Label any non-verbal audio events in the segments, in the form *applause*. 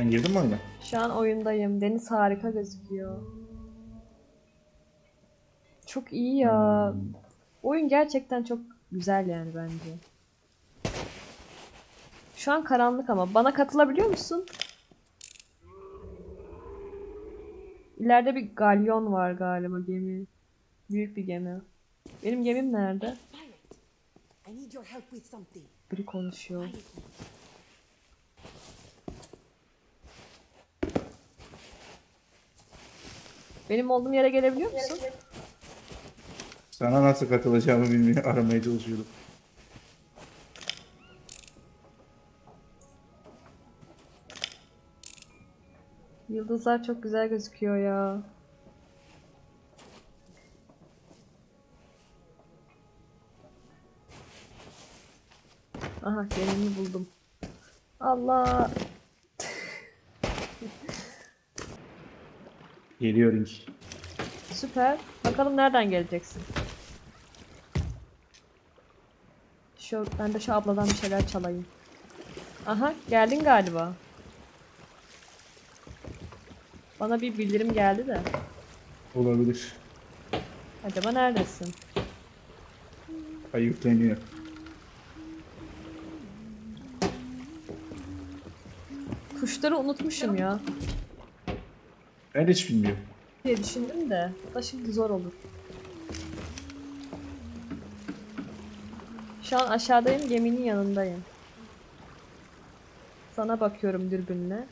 Sen girdin mi oyuna? Şu an oyundayım. Deniz harika gözüküyor. Çok iyi ya. Hmm. Oyun gerçekten çok güzel yani bence. Şu an karanlık ama. Bana katılabiliyor musun? İleride bir galyon var galiba gemi. Büyük bir gemi. Benim gemim nerede? Biri konuşuyor. Benim olduğum yere gelebiliyor musun? Sana nasıl katılacağımı bilmiyor *laughs* aramaya çalışıyordum. Yıldızlar çok güzel gözüküyor ya. Aha gemimi buldum. Allah. Geliyor iş. Süper. Bakalım nereden geleceksin. Şu, ben de şu abladan bir şeyler çalayım. Aha geldin galiba. Bana bir bildirim geldi de. Olabilir. Acaba neredesin? Ay yükleniyor. Kuşları unutmuşum ya. Ben hiç bilmiyorum. diye düşündüm de bu da şimdi zor olur. Şu an aşağıdayım, geminin yanındayım. Sana bakıyorum dürbünle.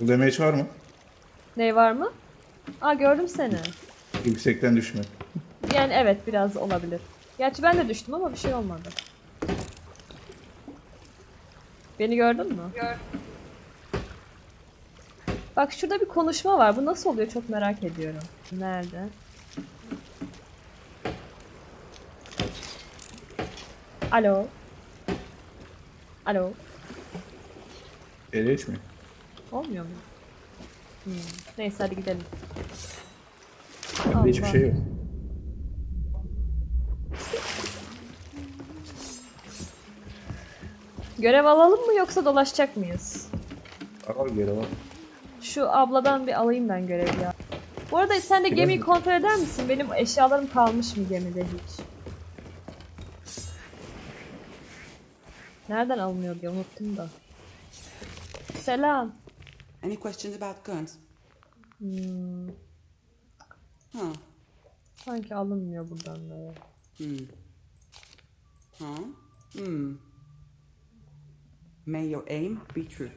Bu demeç var mı? Ne var mı? Aa gördüm seni. Yüksekten düşme. Yani evet biraz olabilir. Gerçi ben de düştüm ama bir şey olmadı. Beni gördün mü? Gördüm. Bak şurada bir konuşma var. Bu nasıl oluyor çok merak ediyorum. Nerede? Alo. Alo. Ele mi? Olmuyor mu? Hmm. Neyse hadi gidelim. Bende hiçbir şey yok. Görev alalım mı yoksa dolaşacak mıyız? Al geri al. Şu abladan bir alayım ben görevi ya. Bu arada sen de Biraz gemiyi mı? kontrol eder misin? Benim eşyalarım kalmış mı gemide hiç? Nereden alınıyor diye unuttum da. Selam. Any questions about guns? Hmm, Huh. sanki alınmıyor buradan da ya. Hmm. Huh? Hmm. May your aim be true.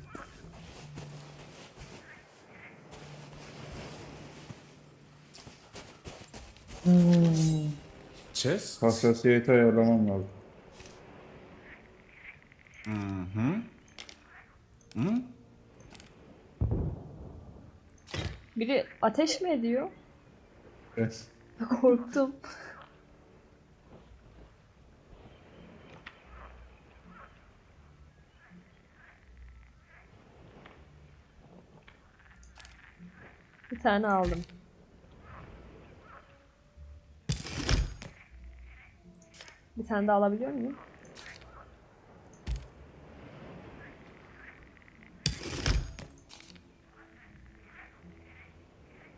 Chess? Hassasiyeti ayarlamam lazım. Biri ateş mi ediyor? Evet. *laughs* Korktum. Tane aldım. Bir tane daha alabiliyor muyum?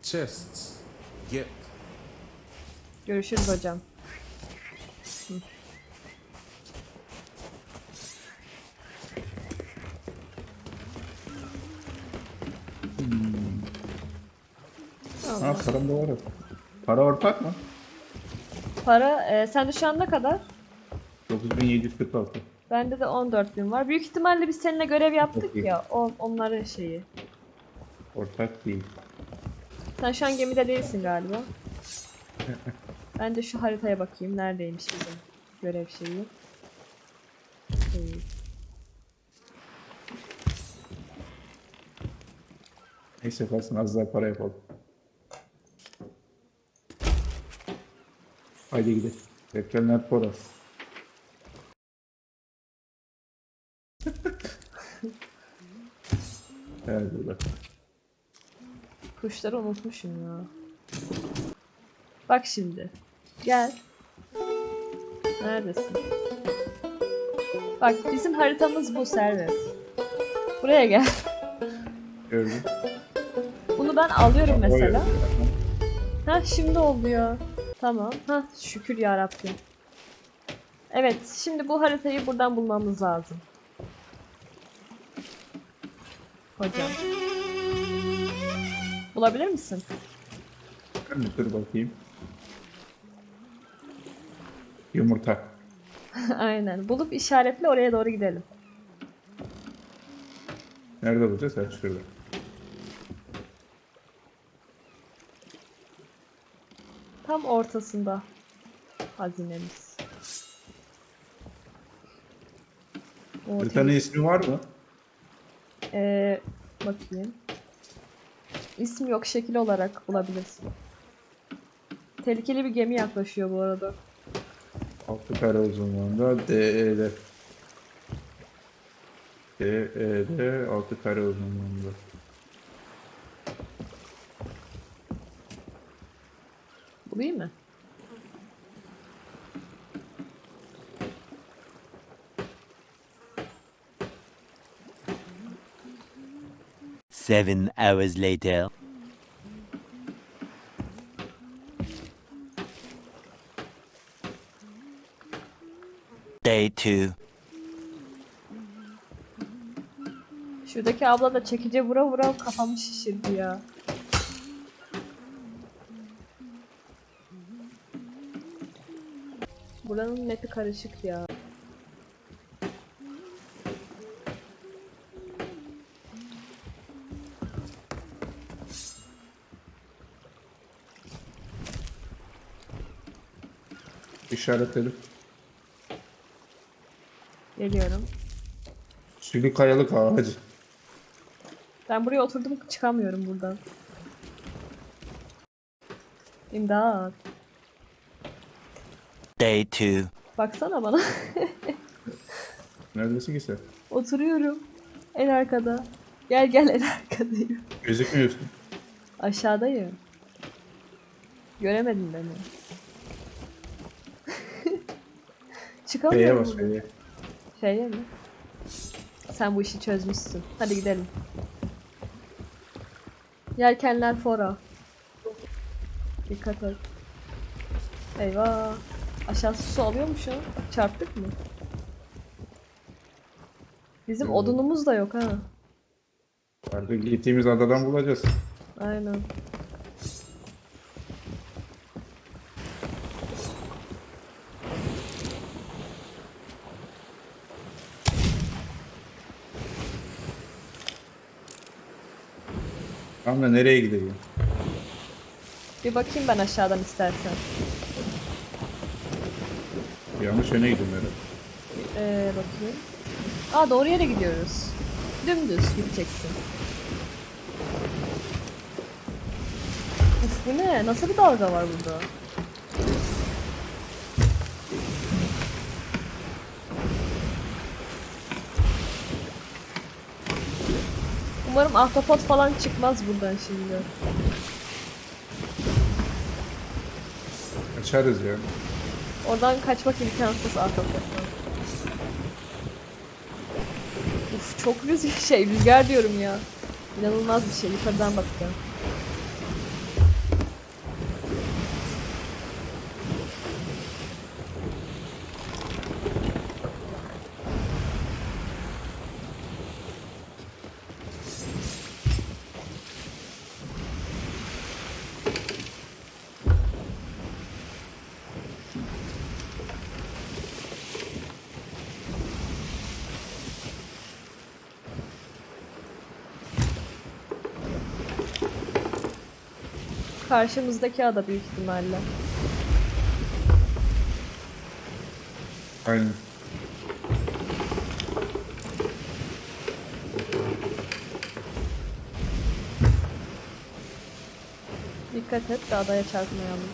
Chests. Get. Görüşürüz hocam. Param da var. ya. Para ortak mı? Para, e, sende şu an ne kadar? 9746. Bende de 14 bin var. Büyük ihtimalle biz seninle görev yaptık ya. O, onların şeyi. Ortak değil. Sen şu an gemide değilsin galiba. *laughs* ben de şu haritaya bakayım. Neredeymiş bizim görev şeyi. Şey, Neyse kalsın az daha para yapalım. Haydi gidelim. Beklenler Poras. *laughs* evet burada. Kuşları unutmuşum ya. Bak şimdi. Gel. Neredesin? Bak bizim haritamız bu Servet. Buraya gel. Gördüm. Bunu ben alıyorum mesela. Ha şimdi oluyor. Tamam. Ha şükür ya Rabbim. Evet, şimdi bu haritayı buradan bulmamız lazım. Hocam. Bulabilir misin? Dur bakayım. Yumurta. *laughs* Aynen. Bulup işaretle oraya doğru gidelim. Nerede bulacağız? Ha şurada. Ortasında hazinemiz. O Haritanın ismi var mı? Ee, bakayım. İsim yok, şekil olarak bulabilirsin. Tehlikeli bir gemi yaklaşıyor bu arada. Altı kare uzunluğunda DE'de. DE'de altı kare uzunluğunda. Bulayım mı? Seven hours later. Day two. Şuradaki abla da çekice vura vura kafamı şişirdi ya. Buranın map'i karışık ya. İşaretledim. Geliyorum. Sülü kayalık ağacı. Ben buraya oturdum çıkamıyorum buradan. İmdat. Day two. Baksana bana. *laughs* Neredesin ki sen? Oturuyorum. En arkada. Gel gel en arkadayım. Gözükmüyorsun. Aşağıdayım. Göremedin beni. *laughs* F'ye Çıkamıyorum. bas buradan. F'ye. Şeye mi? Sen bu işi çözmüşsün. Hadi gidelim. Yelkenler fora. Dikkat et. Eyvah. Aşağısı su alıyor mu şu an? Bak, Çarptık mı? Bizim Yok. odunumuz da yok ha. Artık gittiğimiz adadan bulacağız. Aynen. Tamam da nereye gidelim? Bir bakayım ben aşağıdan istersen. Yanlış yöne gidiyorum herhalde. Ee, bakayım. Aa doğru yere gidiyoruz. Dümdüz gideceksin. Bu ne? Nasıl bir dalga var burada? Umarım ahtapot falan çıkmaz buradan şimdi. Kaçarız ya. Oradan kaçmak imkansız ahtapottan. Uf çok rüzgar şey rüzgar diyorum ya. İnanılmaz bir şey yukarıdan bakacağım. Karşımızdaki ada büyük ihtimalle. Aynen. Dikkat et de adaya çarpmayalım.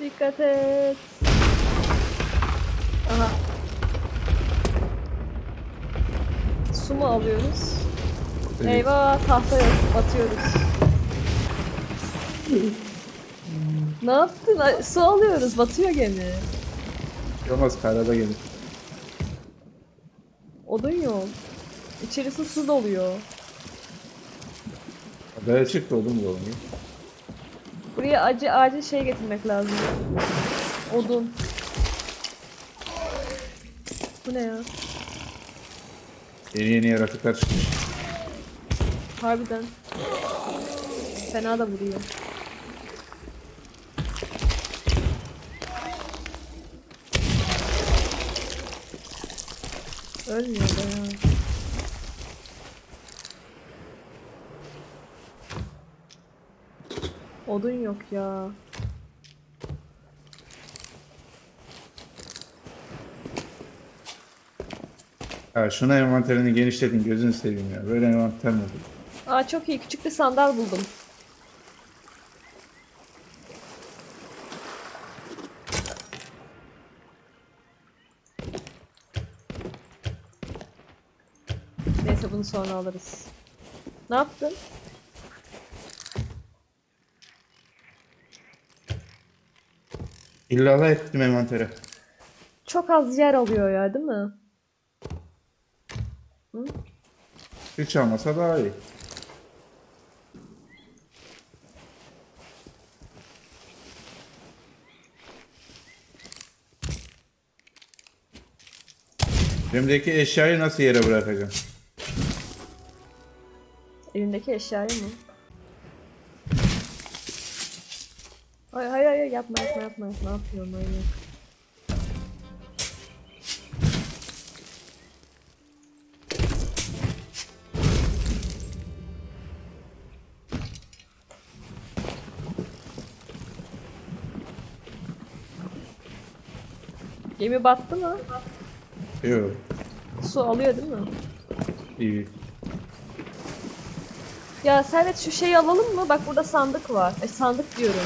Dikkat et. Alıyoruz? Evet. Eyvah tahta yok. Batıyoruz. ne yaptın? Su alıyoruz. Batıyor gemi. Olmaz karada gelir. Odun yok. İçerisi su doluyor. Adaya çıktı oğlum bu oğlum. Buraya acı acil şey getirmek lazım. Odun. Bu ne ya? Yeni yeni yaratıklar çıkmış. Harbiden. Fena da vuruyor. Ölmüyor da ya. Odun yok ya. Ya şuna envanterini genişletin gözünü seveyim ya. Böyle envanter mi olur? Aa çok iyi küçük bir sandal buldum. Neyse bunu sonra alırız. Ne yaptın? İllala ettim envantere. Çok az yer alıyor ya değil mi? Hiç almasa daha iyi. Elimdeki eşyayı nasıl yere bırakacağım? Elindeki eşyayı mı? Ay hayır hayır yapma yapma yapma. Ne yapıyorsun manyak? Gemi battı mı? Yok. Su alıyor değil mi? iyi. Ya Servet şu şeyi alalım mı? Bak burada sandık var. E sandık diyorum.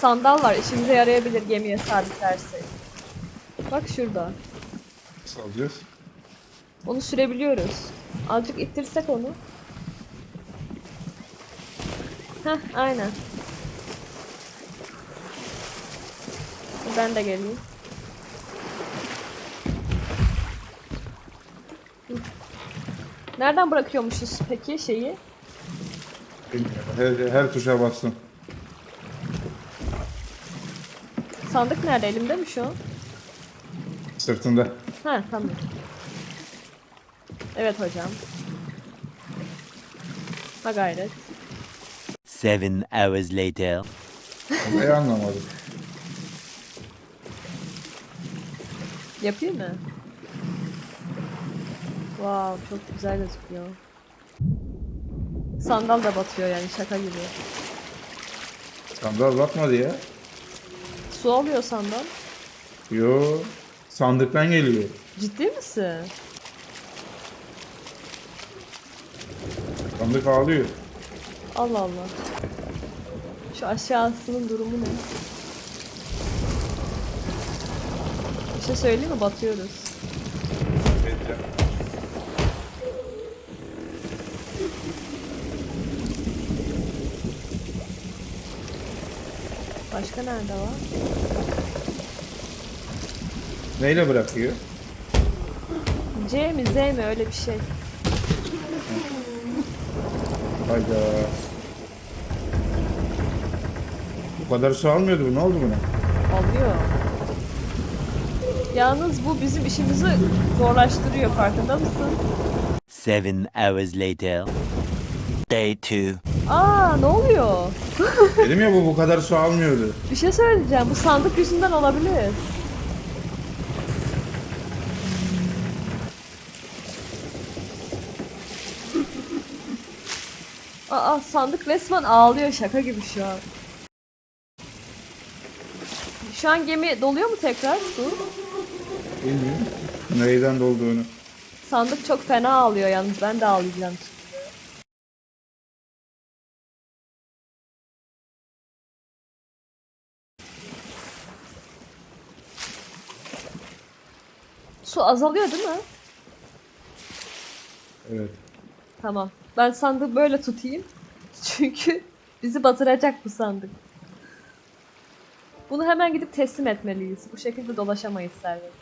Sandal var. İşimize yarayabilir gemiye sabitlersek. Bak şurada. Nasıl alacağız? Onu sürebiliyoruz. Azıcık ittirsek onu. Heh aynen. Ben de geleyim. Nereden bırakıyormuşuz peki şeyi? Her, her tuşa bastım. Sandık nerede? Elimde mi şu an? Sırtında. Ha tamam. Evet hocam. Ha gayret. Seven hours later. Olayı anlamadım. Yapayım mı? Wow çok güzel gözüküyor. Sandal da batıyor yani şaka gibi. Sandal bakmadı ya. Su alıyor sandal. Yo. Sandıktan geliyor. Ciddi misin? Sandık ağlıyor. Allah Allah. Şu aşağısının durumu ne? Bir şey söyleyeyim mi? Batıyoruz. Başka nerede var? Neyle bırakıyor? C mi Z mi öyle bir şey. Hayda. Bu kadar su almıyordu bu. Ne oldu buna? Alıyor. Yalnız bu bizim işimizi zorlaştırıyor farkında mısın? Seven hours later. Day two. Aa ne oluyor? *laughs* Dedim ya bu bu kadar su almıyordu. Bir şey söyleyeceğim. Bu sandık yüzünden olabilir. Aa sandık resmen ağlıyor şaka gibi şu an. Şu an gemi doluyor mu tekrar su? Bilmiyorum. Neyden dolduğunu. Sandık çok fena ağlıyor yalnız ben de ağlayacağım Su azalıyor değil mi? Evet. Tamam. Ben sandığı böyle tutayım. *laughs* Çünkü Bizi batıracak bu sandık. Bunu hemen gidip teslim etmeliyiz. Bu şekilde dolaşamayız servet.